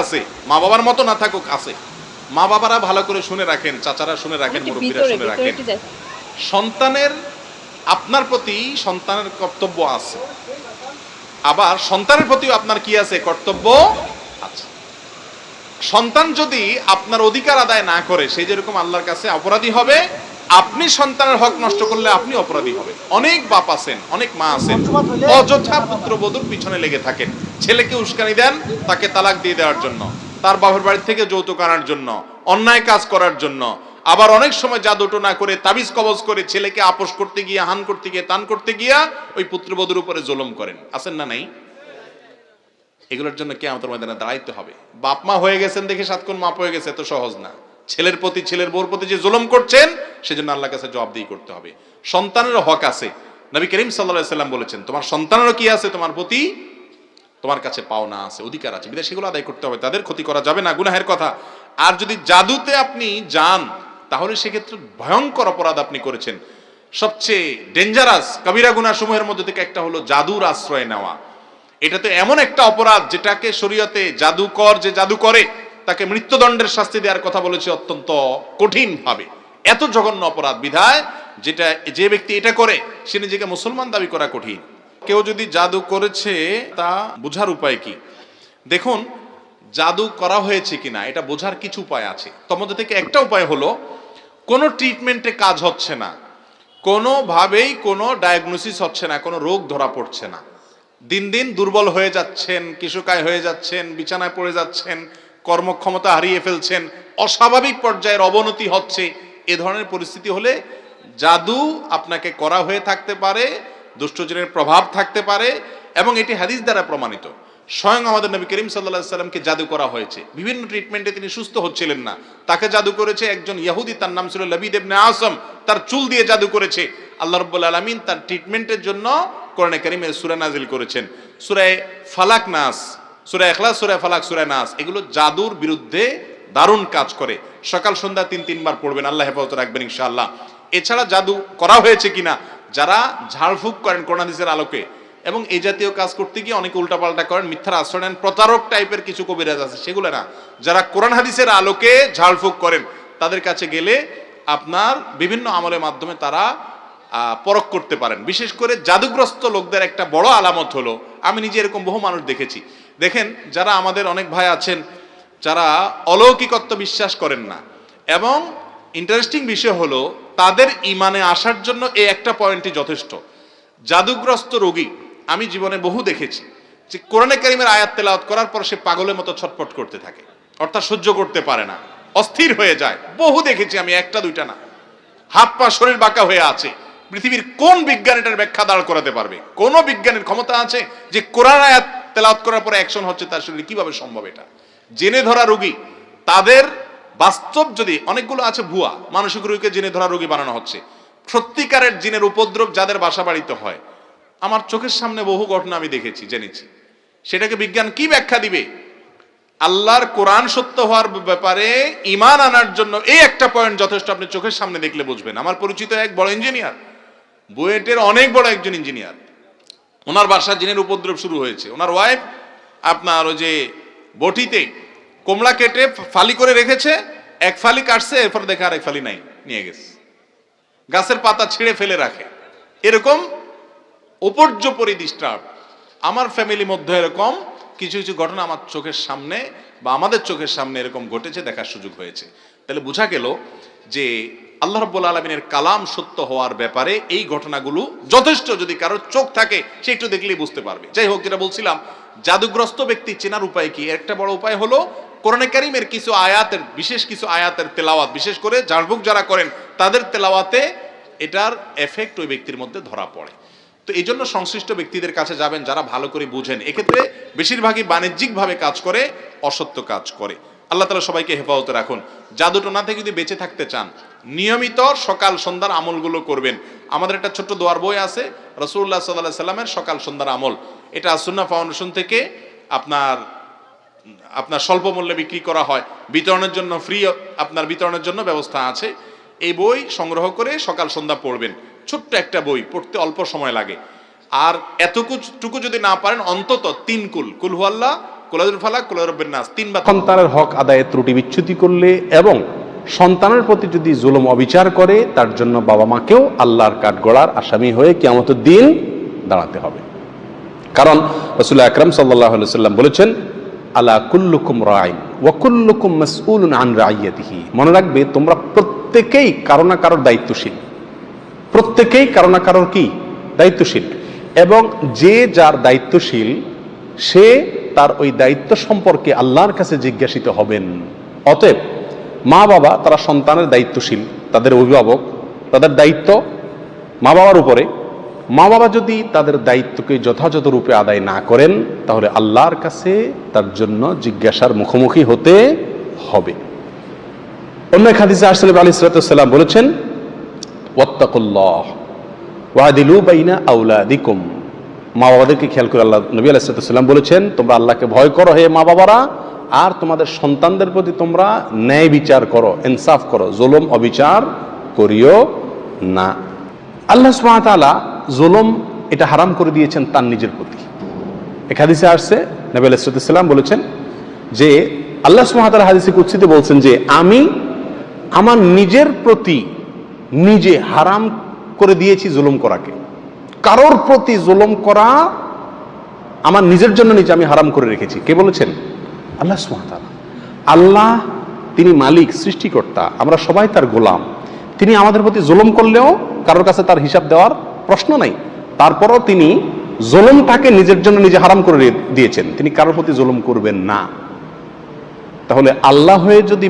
আছে মা বাবার মতো না থাকুক আছে। মা বাবারা ভালো করে শুনে রাখেন চাচারা শুনে রাখেন মুরব্বীরা শুনে রাখেন। সন্তানের আপনার প্রতি সন্তানের কর্তব্য আছে। আবার সন্তানের প্রতিও আপনার কি আছে? কর্তব্য আছে। সন্তান যদি আপনার অধিকার আদায় না করে সে যেরকম আল্লাহর কাছে অপরাধী হবে আপনি সন্তানের হক নষ্ট করলে আপনি অপরাধী হবেন। অনেক বাপ আছেন অনেক মা আছেন। অযথা পুত্রবধূর পিছনে লেগে থাকেন। ছেলেকে উস্কানি দেন তাকে তালাক দিয়ে দেওয়ার জন্য। তার বাবার বাড়ি থেকে যৌতুক আনার জন্য অন্যায় কাজ করার জন্য। আবার অনেক সময় জাদুটো না করে তাবিজ কবজ করে ছেলেকে আপোষ করতে গিয়ে হান করতে গিয়ে তান করতে গিয়া ওই পুত্রবধূর উপরে জুলুম করেন। আছেন না নাই? এগুলোর জন্য কে আমাদের ময়দানে দাঁড়াইতে হবে। বাপ মা হয়ে গেছেন দেখে সাতক্ষণ মাপ হয়ে গেছে এত সহজ না। ছেলের প্রতি, ছেলের বউর প্রতি যে জুলম করছেন, সেজন্য আল্লাহর কাছে জবাবদিহি করতে হবে। সন্তানেরও হক আছে। নবী করিম সাল্লাহ সাল্লাম বলেছেন, তোমার সন্তানেরও কি আছে? তোমার প্রতি তোমার কাছে পাওনা আছে, অধিকার আছে। বিধায় সেগুলো আদায় করতে হবে। তাদের ক্ষতি করা যাবে না, গুনাহের কথা। আর যদি জাদুতে আপনি যান, তাহলে সেক্ষেত্রে ভয়ঙ্কর অপরাধ আপনি করেছেন। সবচেয়ে ডেঞ্জারাস কবিরা গুনা সমূহের মধ্যে থেকে একটা হলো জাদুর আশ্রয় নেওয়া। এটা তো এমন একটা অপরাধ যেটাকে শরীয়তে জাদুকর যে জাদু করে তাকে মৃত্যুদণ্ডের শাস্তি দেওয়ার কথা বলেছে অত্যন্ত কঠিন ভাবে এত জঘন্য অপরাধ বিধায় যেটা, যে ব্যক্তি এটা করে, সে নিজেকে মুসলমান দাবি করা কঠিন। কেউ যদি জাদু করেছে, তা বোঝার উপায় কি? দেখুন, জাদু করা হয়েছে কিনা, এটা বোঝার কিছু উপায় আছে। মধ্যে থেকে একটা উপায় হলো, কোনো ট্রিটমেন্টে কাজ হচ্ছে না। কোনোভাবেই কোনো ডায়াগনোসিস হচ্ছে না, কোনো রোগ ধরা পড়ছে না। দিন দিন দুর্বল হয়ে যাচ্ছেন কিশোকায় হয়ে যাচ্ছেন, বিছানায় পড়ে যাচ্ছেন কর্মক্ষমতা হারিয়ে ফেলছেন, অস্বাভাবিক পর্যায়ের অবনতি হচ্ছে, এ ধরনের পরিস্থিতি হলে জাদু আপনাকে করা হয়ে থাকতে পারে, দুষ্টজনের প্রভাব থাকতে পারে এবং এটি হাদিস দ্বারা প্রমাণিত। স্বয়ং আমাদের নবী করিম সাল্লাহ সাল্লামকে জাদু করা হয়েছে। বিভিন্ন ট্রিটমেন্টে তিনি সুস্থ হচ্ছিলেন না। তাকে জাদু করেছে একজন ইয়াহুদি, তার নাম ছিল লবিদ ইবনে আসম। তার চুল দিয়ে জাদু করেছে। আল্লাহ রব্বুল আলমিন তার ট্রিটমেন্টের জন্য কোরআনে করিমের সুরা নাজিল করেছেন। সুরায় ফালাক নাস। সুরায় এখলাস সুরায় ফালাক সুরায় নাস, এগুলো জাদুর বিরুদ্ধে দারুণ কাজ করে। সকাল, সন্ধ্যা তিন, তিনবার পড়বেন, আল্লাহ হেফাজত রাখবেন ইনশাআল্লাহ। এছাড়া জাদু করা হয়েছে কিনা, যারা ঝাড়ফুঁক করেন কোরআনিসের আলোকে, এবং এই জাতীয় কাজ করতে গিয়ে অনেকে উল্টাপাল্টা করেন, মিথ্যার আশ্রয় নেন, প্রতারক টাইপের কিছু কবিরাজ আছে, সেগুলো না। যারা কোরআন হাদিসের আলোকে ঝাড়ফুঁক করেন, তাদের কাছে গেলে আপনার বিভিন্ন আমলের মাধ্যমে তারা পরখ করতে পারেন। বিশেষ করে জাদুগ্রস্ত লোকদের একটা বড় আলামত হলো, আমি নিজে এরকম বহু মানুষ দেখেছি দেখেন, যারা আমাদের অনেক ভাই আছেন, যারা অলৌকিকত্ব বিশ্বাস করেন না, এবং ইন্টারেস্টিং বিষয় হলো, তাদের ইমানে আসার জন্য এই একটা পয়েন্টই যথেষ্ট। জাদুগ্রস্ত রোগী, আমি জীবনে বহু দেখেছি, যে কোরআনে কারিমের আয়াত তেলাওয়াত করার পর সে পাগলের মতো ছটফট করতে থাকে, অর্থাৎ সহ্য করতে পারে না, অস্থির হয়ে যায়। বহু দেখেছি আমি, একটা, দুইটা না। হাত, পা, শরীর বাঁকা হয়ে আছে, পৃথিবীর কোন বিজ্ঞান এটার ব্যাখ্যা দাঁড় করাতে পারবে? কোন বিজ্ঞানের ক্ষমতা আছে যে কোরআন আয়াত তেলাওয়াত করার পরে অ্যাকশন হচ্ছে তার শরীরে। কীভাবে সম্ভব এটা? জেনে ধরা রোগী। তাদের বাস্তব যদি অনেকগুলো আছে ভুয়া, মানসিক রোগীকে জেনে ধরা রোগী বানানো হচ্ছে। সত্যিকারের জিনের উপদ্রব যাদের বাসা বাড়িতে হয়। আমার চোখের সামনে বহু ঘটনা আমি দেখেছি, জেনেছি। সেটাকে বিজ্ঞান কি ব্যাখ্যা দিবে? আল্লাহর কোরআন সত্য হওয়ার ব্যাপারে ইমান আনার জন্য এই একটা পয়েন্ট যথেষ্ট আপনি চোখের সামনে দেখলে বুঝবেন। আমার পরিচিত এক বড় ইঞ্জিনিয়ার বুয়েটের অনেক বড় একজন ইঞ্জিনিয়ার ওনার বাসা জিনের উপদ্রব শুরু হয়েছে। ওনার ওয়াইফ আপনার ওই যে বটিতে কমলা কেটে ফালি করে রেখেছে, এক ফালি কাটছে, এরপর দেখে আর এক ফালি নাই, নিয়ে গেছে। গাছের পাতা ছিঁড়ে ফেলে রাখে। এরকম উপর্যপরি ডিস্টার্ব আমার ফ্যামিলির মধ্যে এরকম কিছু কিছু ঘটনা আমার চোখের সামনে বা আমাদের চোখের সামনে এরকম ঘটেছে, দেখার সুযোগ হয়েছে। তাহলে বোঝা গেল যে আল্লাহ রব্বুল আলমিনের কালাম সত্য হওয়ার ব্যাপারে এই ঘটনাগুলো যথেষ্ট যদি কারোর চোখ থাকে, সে একটু দেখলেই বুঝতে পারবে। যাই হোক, যেটা বলছিলাম, জাদুগ্রস্ত ব্যক্তি চেনার উপায় কি? একটা বড় উপায় হলো, কোরআনে কারিমের কিছু আয়াতের, বিশেষ কিছু আয়াতের তেলাওয়াত, বিশেষ করে ঝাড়ফুঁক যারা করেন, তাদের তেলাওয়াতে এটার এফেক্ট ওই ব্যক্তির মধ্যে ধরা পড়ে। তো এই জন্য সংশ্লিষ্ট ব্যক্তিদের কাছে যাবেন, যারা ভালো করে বুঝেন। এক্ষেত্রে বেশিরভাগই বাণিজ্যিকভাবে কাজ করে, অসত্য কাজ করে। আল্লাহ তালা সবাইকে হেফাজতে রাখুন। জাদুটোনা থেকে যদি বেঁচে থাকতে চান, নিয়মিত সকাল সন্ধ্যার আমলগুলো করবেন। আমাদের একটা ছোট্ট দোয়ার বই আছে রসুল্লাহ সাল্লাহ সাল্লামের সকাল সন্ধ্যার আমল। এটা আসুন্না ফাউন্ডেশন থেকে আপনার আপনার স্বল্প মূল্যে বিক্রি করা হয়। বিতরণের জন্য ফ্রি, আপনার বিতরণের জন্য ব্যবস্থা আছে। এই বই সংগ্রহ করে সকাল সন্ধ্যা পড়বেন। ছোট্ট একটা বই, পড়তে অল্প সময় লাগে। আর এতটুকু যদি না পারেন, অন্তত তিন কুল। কুল কুলাজুল ফালাক কুলাজুল নাস তিনবার সন্তানের হক আদায়ে ত্রুটি বিচ্যুতি করলে এবং সন্তানের প্রতি যদি জুলুম অবিচার করে, তার জন্য বাবা মাকেও আল্লাহর কাঠগড়ার আসামি হয়ে কিয়ামতের দিন দাঁড়াতে হবে। কারণ রসুল্লাহ আকরম সাল্লাহ সাল্লাম বলেছেন, আলা কুল্লুকুম রাইন ওয়াকুল্লুকুম মাসউলুন আন রাইয়াতিহি। মনে রাখবে, তোমরা প্রত্যেকেই কারও না কারোর দায়িত্বশীল। প্রত্যেকেই কারও না কারোর কি? দায়িত্বশীল। এবং যে যার দায়িত্বশীল, সে তার ওই দায়িত্ব সম্পর্কে আল্লাহর কাছে জিজ্ঞাসিত হবেন। অতএব মা বাবা তারা সন্তানের দায়িত্বশীল, তাদের অভিভাবক, তাদের দায়িত্ব মা বাবার উপরে। মা বাবা যদি তাদের দায়িত্বকে যথাযথ রূপে আদায় না করেন, তাহলে আল্লাহর কাছে তার জন্য জিজ্ঞাসার মুখোমুখি হতে হবে। অন্য এক হাদিসে আসলে আলী সালাম বলেছেন, ওয়াত্তাকুল্লাহ, ওয়াদিলু বাইনা আউলাদিকুম মা বাবাদেরকে খেয়াল করে আল্লাহ, নবী আলাইসাল্লাম বলেছেন, তোমরা আল্লাহকে ভয় করো হে মা বাবারা, আর তোমাদের সন্তানদের প্রতি তোমরা ন্যায় বিচার করো, ইনসাফ করো, জুলুম, অবিচার করিও না। আল্লাহ সুবহানাহু জুলুম এটা হারাম করে দিয়েছেন তার নিজের প্রতি। এক হাদিসে আসছে, নবী আলাইসাল্লাম বলেছেন যে, আল্লাহ সুবহানাহু হাদিসে কুৎসিতে বলছেন যে, আমি আমার নিজের প্রতি নিজে হারাম করে দিয়েছি জুলুম করাকে। কারোর প্রতি জুলুম করা আমার নিজের জন্য নিজে আমি হারাম করে রেখেছি। কে বলেছেন? আল্লাহ সুবহানাহু আল্লাহ তিনি মালিক, সৃষ্টিকর্তা, আমরা সবাই তার গোলাম। তিনি আমাদের প্রতি জুলম করলেও কারোর কাছে তার হিসাব দেওয়ার প্রশ্ন নাই। তারপরও তিনি জুলুমটাকে নিজের জন্য নিজে হারাম করে দিয়েছেন। তিনি কারোর প্রতি জুলম করবেন না। তাহলে আল্লাহ হয়ে যদি